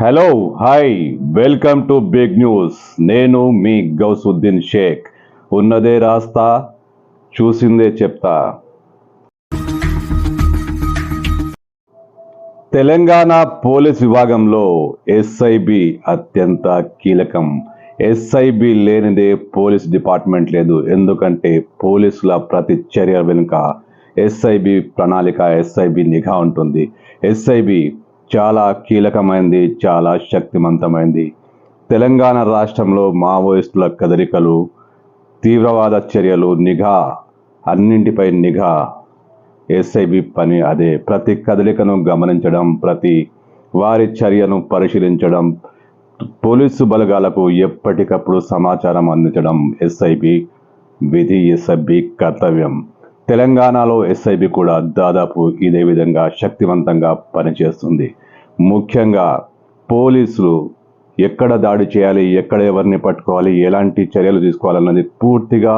Hello hi welcome to big news నేను మీ గౌసుద్దీన్ షేక్. ఉన్నదే రాస్తా చూసిందే చెప్తా. తెలంగాణ పోలీస్ విభాగంలో ఎస్ఐబి అత్యంత కీలకం. ఎస్ఐబి లేనిదే పోలీస్ డిపార్ట్మెంట్ లేదు. ఎందుకంటే పోలీసుల ప్రతి చర్య వెనుక ఎస్ఐబి ప్రణాళిక ఎస్ఐబి నిఘా ఉంటుంది. ఎస్ఐబి చాలా కీలకమైంది చాలా శక్తివంతమైంది తెలంగాణ రాష్ట్రంలో మావోయిస్టుల కదలికలు తీవ్రవాద చర్యలు నిఘా అన్నింటిపై నిఘా. ఎస్ఐబి పని అదే. ప్రతి కదలికను గమనించడం ప్రతి వారి చర్యను పరిశీలించడం పోలీసు బలగాలకు ఎప్పటికప్పుడు సమాచారం అందించడం ఎస్ఐబి విధి ఎస్ఐబి కర్తవ్యం. తెలంగాణలో ఎస్ఐబి కూడా దాదాపు ఇదే విధంగా శక్తివంతంగా పనిచేస్తుంది. ముఖ్యంగా పోలీసులు ఎక్కడ దాడి చేయాలి ఎక్కడ ఎవరిని పట్టుకోవాలి ఎలాంటి చర్యలు తీసుకోవాలన్నది పూర్తిగా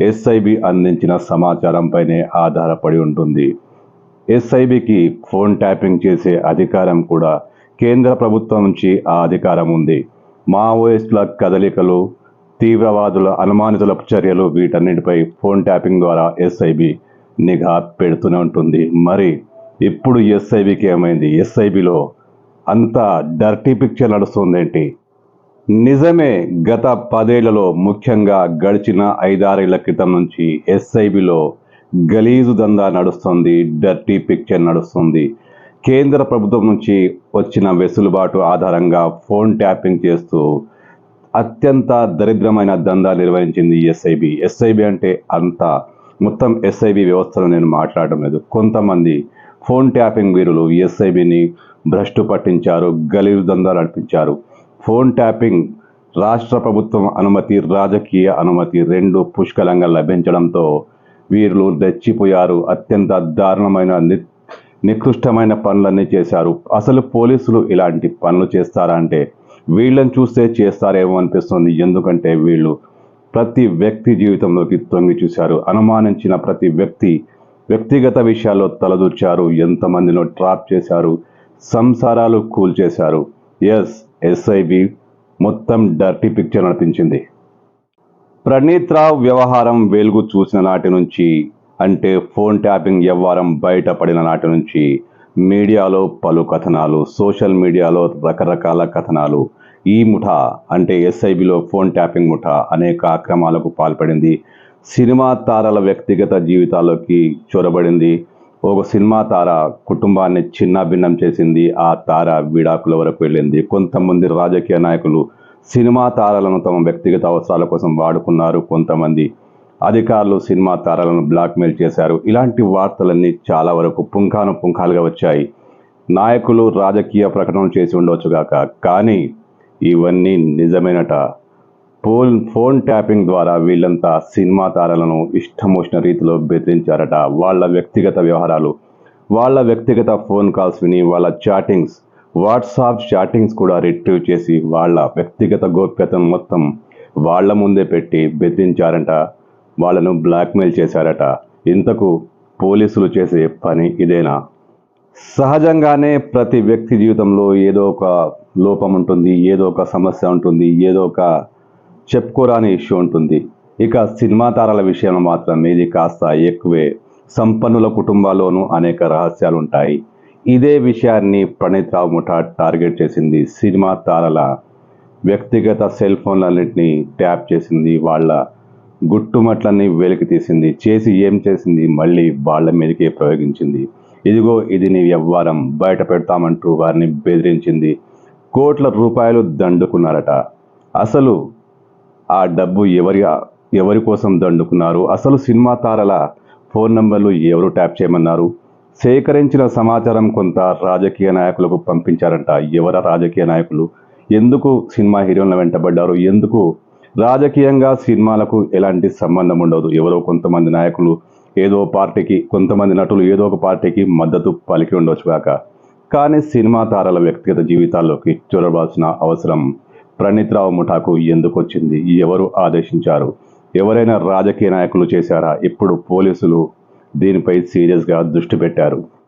ఎస్ఐబి అందించిన సమాచారంపైనే ఆధారపడి ఉంటుంది. ఎస్ఐబికి ఫోన్ ట్యాపింగ్ చేసే అధికారం కూడా కేంద్ర ప్రభుత్వం నుంచి ఆ అధికారం ఉంది. మావోయిస్టుల కదలికలు తీవ్రవాదుల అనుమానితుల చర్యలు వీటన్నిటిపై ఫోన్ ట్యాపింగ్ ద్వారా ఎస్ఐబి నిఘా పెడుతూనే ఉంటుంది. మరి ఇప్పుడు ఎస్ఐబికి ఏమైంది? ఎస్ఐబిలో అంత డర్టీ పిక్చర్ నడుస్తుందేంటి? నిజమే గత పదేళ్ళలో ముఖ్యంగా గడిచిన ఐదారేళ్ళ క్రితం నుంచి ఎస్ఐబిలో గలీజు దందా నడుస్తుంది డర్టీ పిక్చర్ నడుస్తుంది. కేంద్ర ప్రభుత్వం నుంచి వచ్చిన వెసులుబాటు ఆధారంగా ఫోన్ ట్యాపింగ్ చేస్తూ అత్యంత దరిద్రమైన దందా నిర్వహించింది ఎస్ఐబి. ఎస్ఐబి అంటే అంత మొత్తం ఎస్ఐబి వ్యవస్థను నేను మాట్లాడడం లేదు. కొంతమంది ఫోన్ ట్యాపింగ్ వీరులు ఎస్ఐబిని భ్రష్టు పట్టించారు గలీజు దందాలు నడిపించారు. ఫోన్ ట్యాపింగ్ రాష్ట్ర ప్రభుత్వం అనుమతి రాజకీయ అనుమతి రెండు పుష్కలంగా లభించడంతో వీరులు రెచ్చిపోయారు. అత్యంత దారుణమైన ని నికృష్టమైన పనులన్నీ చేశారు. అసలు పోలీసులు ఇలాంటి పనులు చేస్తారా అంటే వీళ్ళని చూస్తే చేస్తారేమో అనిపిస్తుంది. ఎందుకంటే వీళ్ళు ప్రతి వ్యక్తి జీవితంలోకి తొంగి చూశారు. అనుమానించిన ప్రతి వ్యక్తి వ్యక్తిగత విషయాల్లో తలదూర్చారు. ఎంతమందినో ట్రాప్ చేశారు. సంసారాలు కూల్చేశారు ఎస్ ఎస్ఐబి మొత్తం డర్టీ పిక్చర్ నడిపించింది ప్రణీత్ రావు వ్యవహారం వెలుగు చూసిన నాటి నుంచి అంటే ఫోన్ ట్యాపింగ్ వ్యవహారం బయటపడిన నాటి నుంచి మీడియాలో పలు కథనాలు సోషల్ మీడియాలో రకరకాల కథనాలు. ఈ ముఠా అంటే ఎస్ఐబిలో ఫోన్ ట్యాపింగ్ ముఠా అనేక అక్రమాలకు పాల్పడింది. సినిమా తారల వ్యక్తిగత జీవితాల్లోకి చొరబడింది. ఒక సినిమా తార కుటుంబాన్ని చిన్న భిన్నం చేసింది. ఆ తార విడాకుల వరకు వెళ్ళింది. కొంతమంది రాజకీయ నాయకులు సినిమా తారలను తమ వ్యక్తిగత అవసరాల కోసం వాడుకున్నారు. కొంతమంది అధికారులు సినిమా తారాలను బ్లాక్మెయిల్ చేశారు. ఇలాంటి వార్తలన్నీ చాలా వరకు పుంఖాను పుంఖాలుగా వచ్చాయి. నాయకులు రాజకీయ ప్రకటనలు చేసి ఉండొచ్చుగాక కానీ ఇవన్నీ నిజమేనట. ఫోన్ ఫోన్ ట్యాపింగ్ ద్వారా వీళ్ళంతా సినిమా తారాలను ఇష్టం వచ్చిన రీతిలో బెదిరించారట వాళ్ళ వ్యక్తిగత వ్యవహారాలు. వాళ్ళ వ్యక్తిగత ఫోన్ కాల్స్ విని వాళ్ళ చాటింగ్స్ వాట్సాప్ చాటింగ్స్ కూడా రిట్రీవ్ చేసి వాళ్ళ వ్యక్తిగత గోప్యతను మొత్తం వాళ్ళ ముందే పెట్టి బెదిరించారంట. వాళ్ళను బ్లాక్మెయిల్ చేశారట. ఇంతకు పోలీసులు చేసే పని ఇదేనా? సహజంగానే ప్రతి వ్యక్తి జీవితంలో ఏదో ఒక లోపం ఉంటుంది ఏదో ఒక సమస్య ఉంటుంది ఏదో ఒక చెప్పుకోరాని ఇష్యూ ఉంటుంది. ఇక సినిమా తారల విషయంలో మాత్రం ఇది కాస్త ఎక్కువే. సంపన్నుల కుటుంబాల్లోనూ అనేక రహస్యాలు ఉంటాయి ఇదే విషయాన్ని ప్రణీత్ రావు ముఠా టార్గెట్ చేసింది. సినిమా తారల వ్యక్తిగత సెల్ ఫోన్లన్నింటినీ ట్యాప్ చేసింది వాళ్ళ గుట్టుమట్లన్నీ వెలికి తీసింది. చేసి ఏం చేసింది? మళ్ళీ వాళ్ళ మీదకే ప్రయోగించింది. ఇదిగో ఇది నీ వ్యవహారం. బయట పెడతామంటూ వారిని బెదిరించింది. కోట్ల రూపాయలు దండుకున్నారట. అసలు ఆ డబ్బు ఎవరి ఎవరి కోసం దండుకున్నారు? అసలు సినిమా తారల ఫోన్ నంబర్లు ఎవరు ట్యాప్ చేయమన్నారు? సేకరించిన సమాచారం కొంత రాజకీయ నాయకులకు పంపించారంట. ఎవర రాజకీయ నాయకులు? ఎందుకు సినిమా హీరోయిన్ల వెంటబడ్డారు ఎందుకు రాజకీయంగా సినిమాలకు ఎలాంటి సంబంధం ఉండదు. ఎవరో కొంతమంది నాయకులు ఏదో పార్టీకి కొంతమంది నటులు ఏదో ఒక పార్టీకి మద్దతు పలికి ఉండవచ్చు కాక కానీ సినిమా తారల వ్యక్తిగత జీవితాల్లోకి చూడవలసిన అవసరం ప్రణీత్ రావు ముఠాకు ఎందుకు వచ్చింది? ఎవరు ఆదేశించారు? ఎవరైనా రాజకీయ నాయకులు చేశారా? ఇప్పుడు పోలీసులు దీనిపై సీరియస్గా దృష్టి పెట్టారు.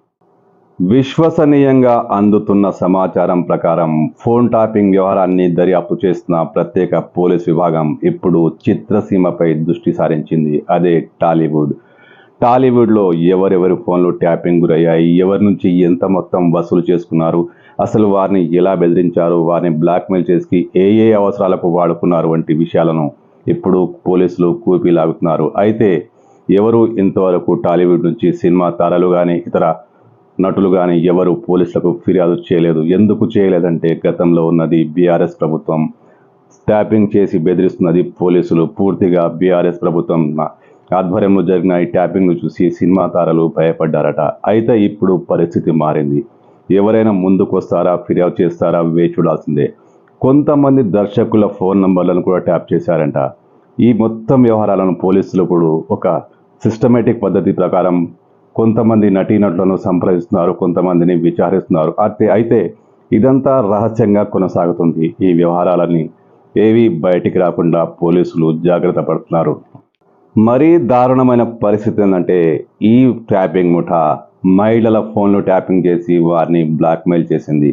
విశ్వసనీయంగా అందుతున్న సమాచారం ప్రకారం ఫోన్ టాపింగ్ వ్యవహారాన్ని దర్యాప్తు చేస్తున్న ప్రత్యేక పోలీస్ విభాగం ఇప్పుడు చిత్రసీమపై దృష్టి సారించింది. అదే టాలీవుడ్. టాలీవుడ్లో ఎవరెవరి ఫోన్లు ట్యాపింగ్ గురయ్యాయి? ఎవరి నుంచి ఎంత మొత్తం వసూలు చేసుకున్నారు? అసలు వారిని ఎలా బెదిరించారు? వారిని బ్లాక్మెయిల్ చేసి ఏ ఏ అవసరాలకు వాడుకున్నారు వంటి విషయాలను ఇప్పుడు పోలీసులు కూపి లాగుతున్నారు అయితే ఎవరు ఇంతవరకు టాలీవుడ్ నుంచి సినిమా తారలు కానీ ఇతర నటులు కానీ ఎవరు పోలీసులకు ఫిర్యాదు చేయలేదు. ఎందుకు చేయలేదంటే గతంలో ఉన్నది బీఆర్ఎస్ ప్రభుత్వం. ట్యాపింగ్ చేసి బెదిరిస్తున్నది పోలీసులు. పూర్తిగా బీఆర్ఎస్ ప్రభుత్వం ఆధ్వర్యంలో జరిగిన ఈ ట్యాపింగ్ను చూసి సినిమా తారలు భయపడ్డారట. అయితే ఇప్పుడు పరిస్థితి మారింది. ఎవరైనా ముందుకు వస్తారా ఫిర్యాదు చేస్తారా వే చూడాల్సిందే. కొంతమంది దర్శకుల ఫోన్ నంబర్లను కూడా ట్యాప్ చేశారంట. ఈ మొత్తం వ్యవహారాలను పోలీసులు కూడా ఒక సిస్టమేటిక్ పద్ధతి ప్రకారం కొంతమంది నటీనటులను సంప్రదిస్తున్నారు కొంతమందిని విచారిస్తున్నారు. అయితే అయితే ఇదంతా రహస్యంగా కొనసాగుతుంది ఈ వ్యవహారాలని ఏవి బయటికి రాకుండా పోలీసులు జాగ్రత్త పడుతున్నారు. మరీ దారుణమైన పరిస్థితి ఏంటంటే ఈ ట్యాపింగ్ ముఠా మహిళల ఫోన్లు ట్యాపింగ్ చేసి వారిని బ్లాక్మెయిల్ చేసింది.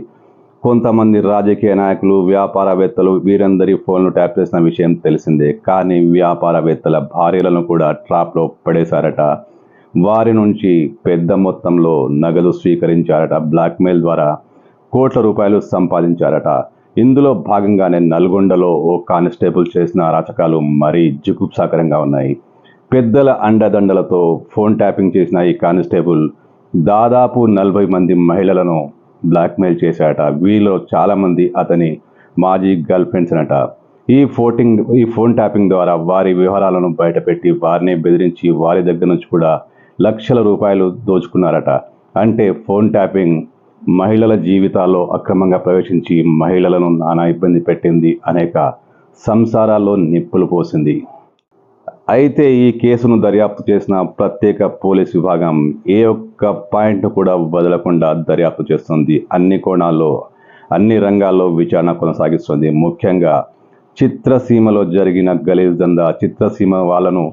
కొంతమంది రాజకీయ నాయకులు వ్యాపారవేత్తలు వీరందరి ఫోన్లు ట్యాప్ చేసిన విషయం తెలిసిందే. కానీ వ్యాపారవేత్తల భార్యలను కూడా ట్రాప్లో పడేశారట. వారి నుంచి పెద్ద మొత్తంలో నగదు స్వీకరించారట. బ్లాక్మెయిల్ ద్వారా కోట్ల రూపాయలు సంపాదించారట. ఇందులో భాగంగానే నల్గొండలో ఓ కానిస్టేబుల్ చేసిన అరాచకాలు మరీ జుగుప్సాకరంగా ఉన్నాయి. పెద్దల అండదండలతో ఫోన్ ట్యాపింగ్ చేసిన ఈ కానిస్టేబుల్ దాదాపు నలభై మంది మహిళలను బ్లాక్మెయిల్ చేశాడట వీరిలో చాలామంది అతని మాజీ గర్ల్ ఫ్రెండ్స్ అనట ఈ ఫోటింగ్ ఈ ఫోన్ ట్యాపింగ్ ద్వారా వారి వివరాలను బయటపెట్టి వారిని బెదిరించి వారి దగ్గర నుంచి కూడా లక్షల రూపాయలు దోచుకున్నారట. అంటే ఫోన్ ట్యాపింగ్ మహిళల జీవితాల్లో అక్రమంగా ప్రవేశించి మహిళలను నానా ఇబ్బంది పెట్టింది అనేక సంసారాల్లో నిప్పులు పోసింది. అయితే ఈ కేసును దర్యాప్తు చేసిన ప్రత్యేక పోలీస్ విభాగం ఏ ఒక్క పాయింట్ కూడా వదలకుండా దర్యాప్తు చేస్తుంది. అన్ని కోణాల్లో అన్ని రంగాల్లో విచారణ కొనసాగిస్తుంది. ముఖ్యంగా చిత్రసీమలో జరిగిన గలీజ్ దందా. చిత్రసీమ వాళ్ళను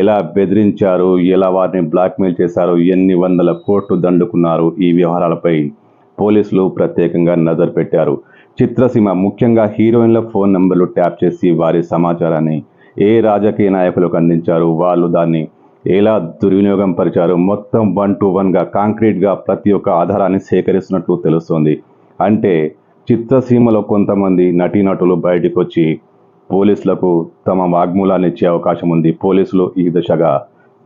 ఎలా బెదిరించారు ఎలా వారిని బ్లాక్మెయిల్ చేశారు ఎన్ని వందల కోట్లు దండుకున్నారు ఈ వ్యవహారాలపై పోలీసులు ప్రత్యేకంగా నజర్ పెట్టారు. చిత్రసీమ ముఖ్యంగా హీరోయిన్ల ఫోన్ నెంబర్లు ట్యాప్ చేసి వారి సమాచారాన్ని ఏ రాజకీయ నాయకులకు అందించారు వాళ్ళు దాన్ని ఎలా దుర్వినియోగం పరిచారు మొత్తం వన్ టు వన్గా కాంక్రీట్గా ప్రతి ఒక్క ఆధారాన్ని సేకరిస్తున్నట్లు తెలుస్తోంది. అంటే చిత్రసీమలో కొంతమంది నటీనటులు బయటకు వచ్చి పోలీసులకు తమ వాగ్మూలాన్ని ఇచ్చే అవకాశం ఉంది. పోలీసులు ఈ దిశగా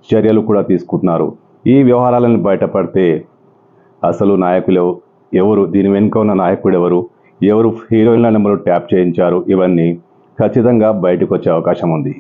చర్యలు కూడా తీసుకుంటున్నారు. ఈ వ్యవహారాలను బయటపడితే అసలు నాయకులు ఎవరు దీని వెనుక ఉన్న నాయకుడు ఎవరు ఎవరు హీరోయిన్ల నెంబరు ట్యాప్ చేయించారు ఇవన్నీ ఖచ్చితంగా బయటకు వచ్చే అవకాశం ఉంది.